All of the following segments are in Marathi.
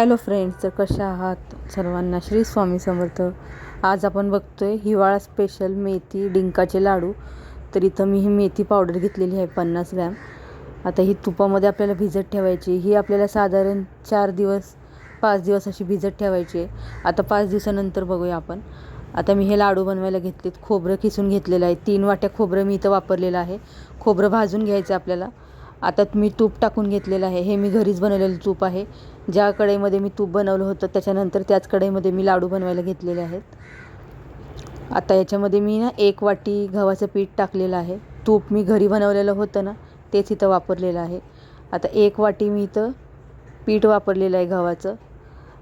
हॅलो फ्रेंड्स तर कशा आहात सर्वांना? श्री स्वामी समर्थ. आज आपण बघतो आहे हिवाळा स्पेशल मेथी डिंकाचे लाडू. तर इथं मी ही मेथी पावडर घेतलेली आहे पन्नास ग्रॅम. आता ही तुपामध्ये आपल्याला भिजत ठेवायची ही आपल्याला साधारण चार दिवस पाच दिवस अशी भिजत ठेवायची आहे. आता पाच दिवसानंतर बघूया आपण. आता मी हे लाडू बनवायला घेतलेत. खोबरं किसून घेतलेलं आहे. तीन वाट्या खोबरं मी इथं वापरलेलं आहे. खोबरं भाजून घ्यायचं आपल्याला. आता मी तूप टाकून घेतलेलं आहे. हे मी घरीच बनवलेलं तूप आहे. ज्या कढईमध्ये मी तूप बनवलं होतं त्याच्यानंतर त्याच कढईमध्ये मी लाडू बनवायला घेतलेले आहेत. आता याच्यामध्ये मी ना एक वाटी गव्हाचं पीठ टाकलेलं आहे. तूप मी घरी बनवलेलं होतं ना तेच इथं वापरलेलं आहे. आता एक वाटी मी इथं पीठ वापरलेलं आहे गव्हाचं.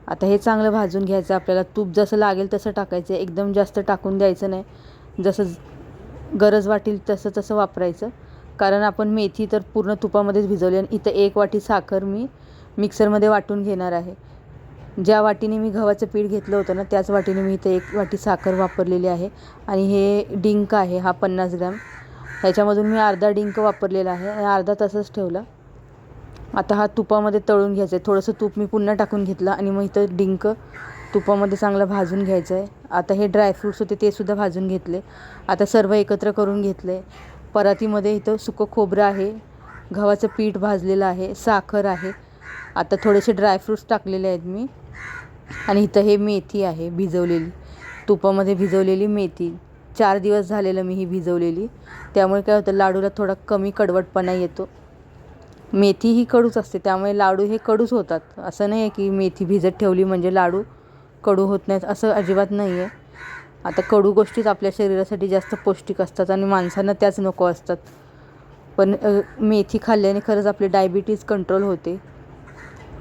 आता हे चांगलं भाजून घ्यायचं आपल्याला. तूप जसं लागेल तसं टाकायचं एकदम जास्त टाकून द्यायचं नाही. जसं गरज वाटेल तसं तसं वापरायचं. कारण आपण मेथी तर पूर्ण तुपामध्येच भिजवली आणि इथं एक वाटी साखर मी मिक्सरमध्ये वाटून घेणार आहे. ज्या वाटीने मी गव्हाचं पीठ घेतलं होतं ना त्याच वाटीने मी इथं एक वाटी साखर वापरलेली आहे. आणि हे डिंक आहे हा पन्नास ग्रॅम. ह्याच्यामधून मी अर्धा डिंक वापरलेला आहे आणि अर्धा तसंच ठेवला. आता हा तुपामध्ये तळून घ्यायचं आहे. थोडंसं तूप मी पुन्हा टाकून घेतलं आणि मग इथं डिंक तुपामध्ये चांगलं भाजून घ्यायचं आहे. आता हे ड्रायफ्रूट्स होते ते सुद्धा भाजून घेतले. आता सर्व एकत्र करून घेतले. परातीमध्ये इथं सुकं खोबरं आहे गव्हाचं पीठ भाजलेलं आहे साखर आहे. आता थोडेसे ड्रायफ्रूट्स टाकलेले आहेत मी. आणि इथं हे मेथी आहे भिजवलेली. तुपामध्ये भिजवलेली मेथी. चार दिवस झालेलं मी ही भिजवलेली. त्यामुळे काय होतं लाडूला थोडा कमी कडवटपणा येतो. मेथी ही कडूच असते त्यामुळे लाडू हे कडूच होतात. असं नाही आहे की मेथी भिजत ठेवली म्हणजे लाडू कडू होत नाहीत असं अजिबात नाही आहे आता कडू गोष्टीच आपल्या शरीरासाठी जास्त पौष्टिक असतात आणि माणसांना त्याच नको असतात. पण मेथी खाल्ल्याने खरंच आपली डायबिटीज कंट्रोल होते.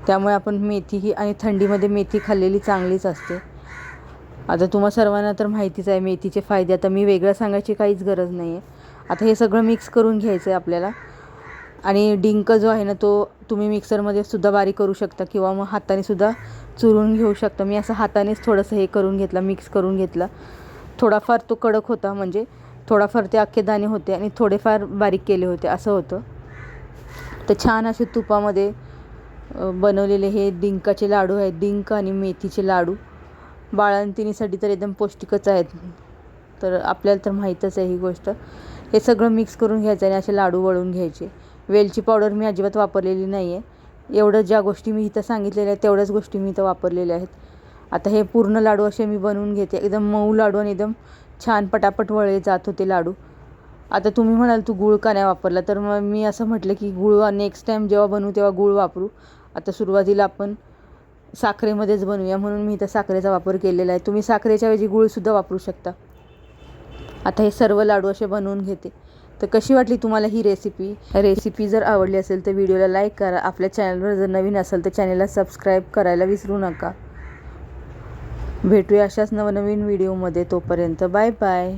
त्यामुळे आपण मेथी ही आणि थंडीमध्ये मेथी खाल्लेली चांगलीच असते. आता तुम्हा सर्वांना तर माहितीच आहे मेथीचे फायदे. आता मी वेगळं सांगायची काहीच गरज नाही आहे आता हे सगळं मिक्स करून घ्यायचं आहे आपल्याला. आणि डिंक जो आहे ना तो तुम्ही मिक्सरमध्ये सुद्धा बारीक करू शकता किंवा मग हाताने सुद्धा चुरून घेऊ शकता. मी असं हातानेच थोडंसं हे करून घेतलं मिक्स करून घेतला. थोडाफार तो कडक होता म्हणजे थोडाफार ते अख्खे दाणे होते आणि थोडेफार बारीक केले होते असं होतं. तर छान असे तुपामध्ये बनवलेले हे डिंकाचे लाडू आहेत डिंक आणि मेथीचे लाडू. बाळंतिणीसाठी तर एकदम पौष्टिकच आहेत. तर आपल्याला तर माहीतच आहे ही गोष्ट. हे सगळं मिक्स करून घ्यायचं आणि असे लाडू वळून घ्यायचे. वेलची पावडर मी अजिबात वापरलेली नाही आहे एवढं ज्या गोष्टी मी इथं सांगितलेल्या आहेत तेवढ्याच गोष्टी मी इथं वापरलेल्या आहेत. आता हे पूर्ण लाडू असे मी बनवून घेते. एकदम मऊ लाडू आणि एकदम छान पटापट वळले जात होते लाडू. आता तुम्ही म्हणाल तू गूळ का नाही वापरला? तर मग मी असं म्हटलं की गूळ नेक्स्ट टाईम जेव्हा बनवू तेव्हा गूळ वापरू. आता सुरुवातीला आपण साखरेमध्येच बनवूया. म्हणून मी इथं साखरेचा वापर केलेला आहे. तुम्ही साखरेच्या ऐवजी गूळसुद्धा वापरू शकता. आता हे सर्व लाडू असे बनवून घेते. तर कशी वाटली तुम्हाला ही रेसिपी रेसिपी जर आवडली असेल तर व्हिडिओला लाईक करा. आपल्या चॅनलवर जर नवीन असेल तर चॅनलला सबस्क्राईब करायला विसरू नका. भेटूया अशाच नवनवीन व्हिडिओमध्ये तोपर्यंत बाय बाय